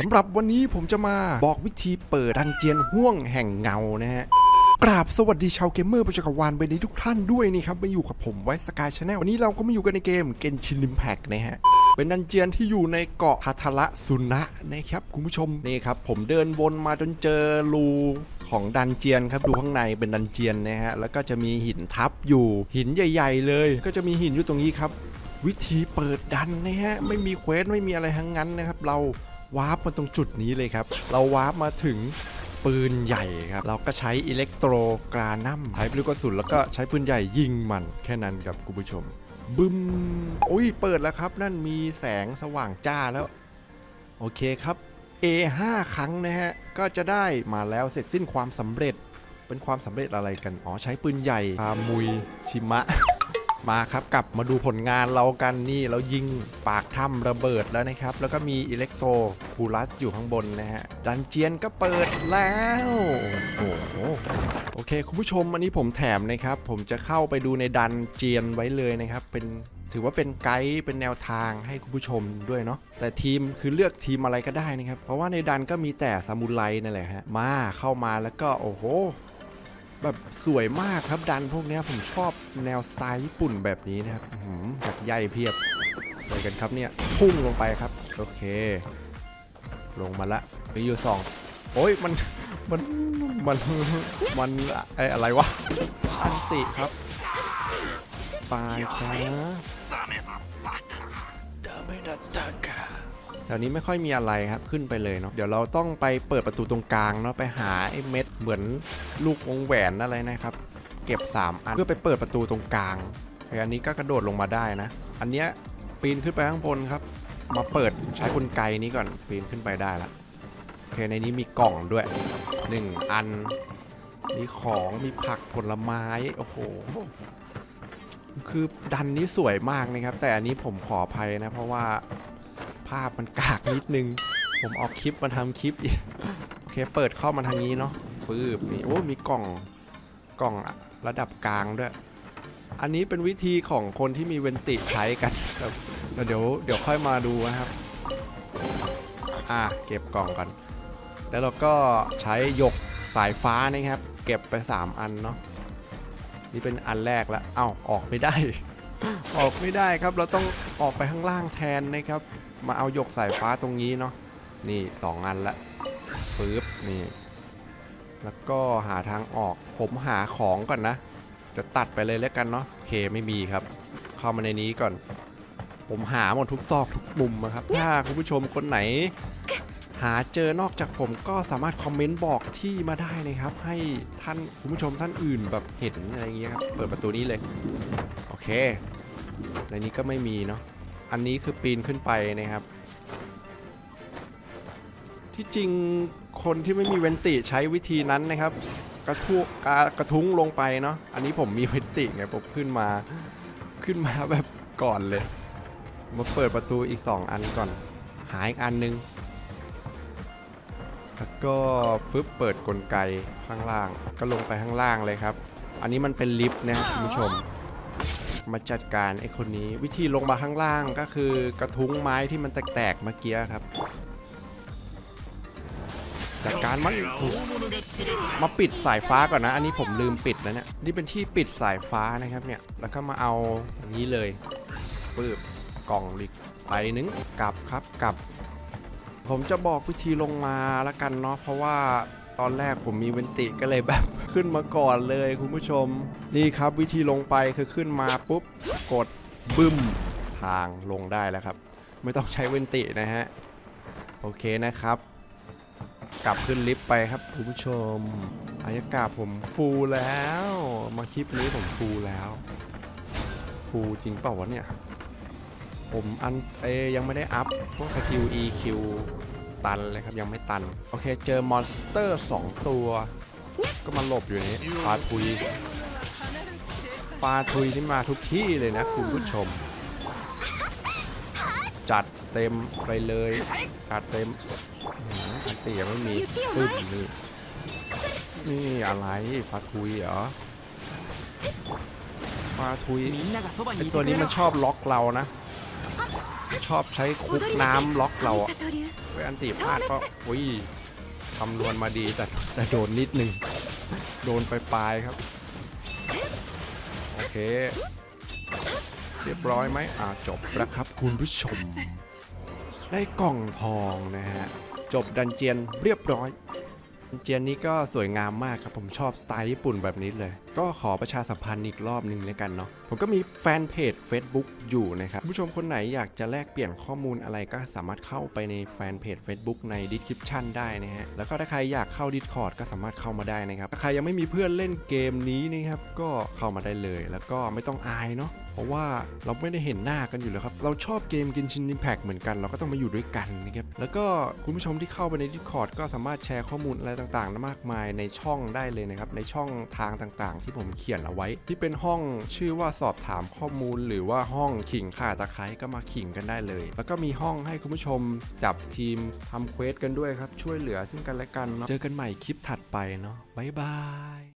สำหรับวันนี้ผมจะมาบอกวิธีเปิดดันเจียนห่วงแห่งเงานะฮะกราบสวัสดีชาวเกมเมอร์ประจักรวาลไปในทุกท่านด้วยนี่ครับมาอยู่กับผมไว้สกายชาแนลวันนี้เราก็มาอยู่กันในเกมเกนชิน i ิมแพกนะฮะเป็นดันเจียนที่อยู่ในเกาะคาทาระสุนะนะครับคุณผู้ชมนี่ครับผมเดินวนมาจนเจอรูของดันเจียนครับดูข้างในเป็นดันเจียนนะฮะแล้วก็จะมีหินทับอยู่หินใหญ่ ๆ เลย ก็จะมีหินอยู่ตรงนี้ครับ วิธีเปิดดันนะฮะไม่มีเควสไม่มีอะไรทั้งนั้นนะครับ เรา วาร์ปมาตรงจุดนี้เลยครับ เราวาร์ปมาถึงปืนใหญ่ครับ เราก็ใช้อิเล็กโทรกรานัมใช้ลูกกระสุนแล้วก็ใช้ปืนใหญ่ยิงมันแค่นั้นครับคุณผู้ชม บึมอุ้ยเปิดแล้วครับ นั่นมีแสงสว่างจ้าแล้ว โอเคครับ A5 ครั้งนะฮะ ก็จะได้มาแล้วเสร็จสิ้นความสำเร็จเป็นความสำเร็จอะไรกัน อ๋อ ใช้ปืนใหญ่พามุยชิมะ มาครับกลับมาดูผลงานเรากันนี่เรายิงปากถ้ำระเบิดแล้วนะครับ แล้วก็มีอิเล็กโทรคูลัสอยู่ข้างบนนะฮะดันเจียนก็เปิดแล้วโอ้โหโอเค คุณผู้ชมอันนี้ผมแถมนะครับ ผมจะเข้าไปดูในดันเจียนไว้เลยนะครับ เป็นถือว่าเป็นไกด์เป็นแนวทางให้คุณผู้ชมด้วยเนาะแต่ทีมคือเลือกทีมอะไรก็ได้นะครับ เพราะว่าในดันก็มีแต่ซามูไรนั่นแหละฮะมาเข้ามาแล้วก็โอ้โห แบบสวยมากครับดันพวกนี้ผมชอบแนวสไตล์ญี่ปุ่นแบบนี้นะครับอื้อหือจากใยเพียบเลยกันครับเนี่ยพุ่งลงไปครับ โอเค ลงมาละมีอยู่สองโอ้ยมันมันมันมันไออะไรวะอันติครับปายช้า เดตากาแถวนี้ไม่ค่อยมีอะไรครับขึ้นไปเลยเนาะเดี๋ยวเราต้องไปเปิดประตูตรงกลางเนาะไปหาไอ้เม็ดเหมือนลูกวงแหวนอะไรนะครับ เก็บ 3 อันเพื่อไปเปิดประตูตรงกลางไอ้อันนี้ก็กระโดดลงมาได้นะ อันเนี้ยปีนขึ้นไปข้างบนครับ มาเปิดใช้กลไกนี้ก่อนปีนขึ้นไปได้ละโอเคในนี้มีกล่องด้วย 1 อันมีของมีผักผลไม้โอ้โหคือดันนี้สวยมากนะครับ แต่อันนี้ผมขออภัยนะ เพราะว่า ภาพมันกากนิดนึง ผมเอาคลิปมาทำคลิปอีกโอเคเปิดเข้ามาทางนี้เนาะปื๊บนี่โอ้มีกล่องกล่องระดับกลางด้วย อันนี้เป็นวิธีของคนที่มีเวนติใช้กันแต่เดี๋ยวเดี๋ยวค่อยมาดูนะครับอะเก็บกล่องกันแล้วเราก็ใช้หยกสายฟ้านะครับ เก็บไป 3 อันเนาะนี่เป็นอันแรกแล้วเอ้าออกไม่ได้ ออกไม่ได้ครับเราต้องออกไปข้างล่างแทนนะครับ มาเอาหยกสายฟ้าตรงนี้เนาะนี่2อันละปึ๊บนี่ แล้วก็หาทางออกผมหาของก่อนนะเดี๋ยวตัดไปเลยแล้วกันเนาะโอเคไม่มีครับ เข้ามาในนี้ก่อน ผมหาหมดทุกซอกทุกมุมนะครับ ถ้าคุณผู้ชมคนไหน หาเจอนอกจากผมก็สามารถคอมเมนต์บอกที่มาได้นะครับ ให้ท่านคุณผู้ชมท่านอื่นแบบเห็นอะไรอย่างเงี้ยครับเปิดประตูนี้เลย โอเค ในนี้ก็ไม่มีเนาะ อันนี้คือปีนขึ้นไปนะครับ ที่จริงคนที่ไม่มีเวนติใช้วิธีนั้นนะครับ กระทุกระกระทุ้งลงไปเนาะอันนี้ผมมีเวนติไงผมขึ้นมาขึ้นมาแบบก่อนเลยมาเปิดประตูอีก 2 อันก่อน หาอีกอันนึง แล้วก็ฟึบเปิดกลไกข้างล่าง ก็ลงไปข้างล่างเลยครับ อันนี้มันเป็นลิฟต์นะครับคุณผู้ชม มาจัดการไอ้คนนี้ วิธีลงมาข้างล่างก็คือกระทุ้งไม้ที่มันแตกๆเมื่อกี้ครับ จัดการมันมาปิดสายฟ้าก่อนนะ อันนี้ผมลืมปิดนะเนี่ยนี่เป็นที่ปิดสายฟ้านะครับเนี่ยแล้วก็มาเอาอย่างนี้เลยปึ๊บกล่องลิกไปนึงกลับครับกลับ ผมจะบอกวิธีลงมาละกันเนาะเพราะว่า ตอนแรกผมมีเวนติก็เลยแบบ ขึ้นมาก่อนเลยคุณผู้ชม นี่ครับวิธีลงไปคือขึ้นมาปุ๊บกดบึ้มทางลงได้แล้วครับ ไม่ต้องใช้เวนตินะฮะ โอเคนะครับ กลับขึ้นลิฟต์ไปครับคุณผู้ชมอายากาศผมฟูลแล้ว มาคลิปนี้ผมฟูลแล้ว ฟูลจริงเปล่าวะเนี่ย ผมอันเอยังไม่ได้อัพพวกสกิล EQ ตันเลยครับยังไม่ตัน โอเคเจอมอนสเตอร์ 2 ตัว ก็มาหลบอยู่นี้ปาทุยปาทุยที่มาทุกที่เลยนะคุณผู้ชม จัดเต็มไปเลยจัดเต็มอันเตียไม่มีตึ้มนี่นี่อะไรปาทุยเหรอปาทุยไอตัวนี้มันชอบล็อกเรานะ ชอบใช้คุกน้ำล็อกเราอะไปอันตีพลาดก็อุ้ยคำนวณมาดีแต่แต่โดนนิดนึง โดนไปปลายครับ โอเค เรียบร้อยไหมอ่าจบแล้วครับคุณผู้ชม ได้กล่องทองนะฮะ จบดันเจียนเรียบร้อย เจียนนี้ก็สวยงามมากครับ ผมชอบสไตล์ญี่ปุ่นแบบนี้เลย ก็ขอประชาสัมพันธ์อีกรอบหนึ่งเลยกันเนาะผมก็มีแฟนเพจ Facebook อยู่นะครับผู้ชมคนไหนอยากจะแลกเปลี่ยนข้อมูลอะไรก็สามารถเข้าไปในแฟนเพจ Facebook ใน Description ได้นะฮะแล้วก็ถ้าใครอยากเข้า Discord ก็สามารถเข้ามาได้นะครับถ้าใครยังไม่มีเพื่อนเล่นเกมนี้นะครับก็เข้ามาได้เลย แล้วก็ไม่ต้องอายเนาะ ราะว่าเราไม่ได้เห็นหน้ากันอยู่แล้วครับ เราชอบเกมกินชิน Impact เหมือนกัน เราก็ต้องมาอยู่ด้วยกันนะครับ แล้วก็คุณผู้ชมที่เข้าไปใน Discord ก็สามารถแชร์ข้อมูลอะไรต่างๆ มากมายในช่องได้เลยนะครับ ในช่องทางต่างๆ ที่ผมเขียนเอาไว้ ที่เป็นห้องชื่อว่าสอบถามข้อมูล หรือว่าห้องขิงข่าตะไคร้ก็มาขิงกันได้เลย แล้วก็มีห้องให้คุณผู้ชมจับทีมทำเควสกันด้วยครับ ช่วยเหลือซึ่งกันและกันเนาะ เจอกันใหม่คลิปถัดไปเนาะบ๊ายบาย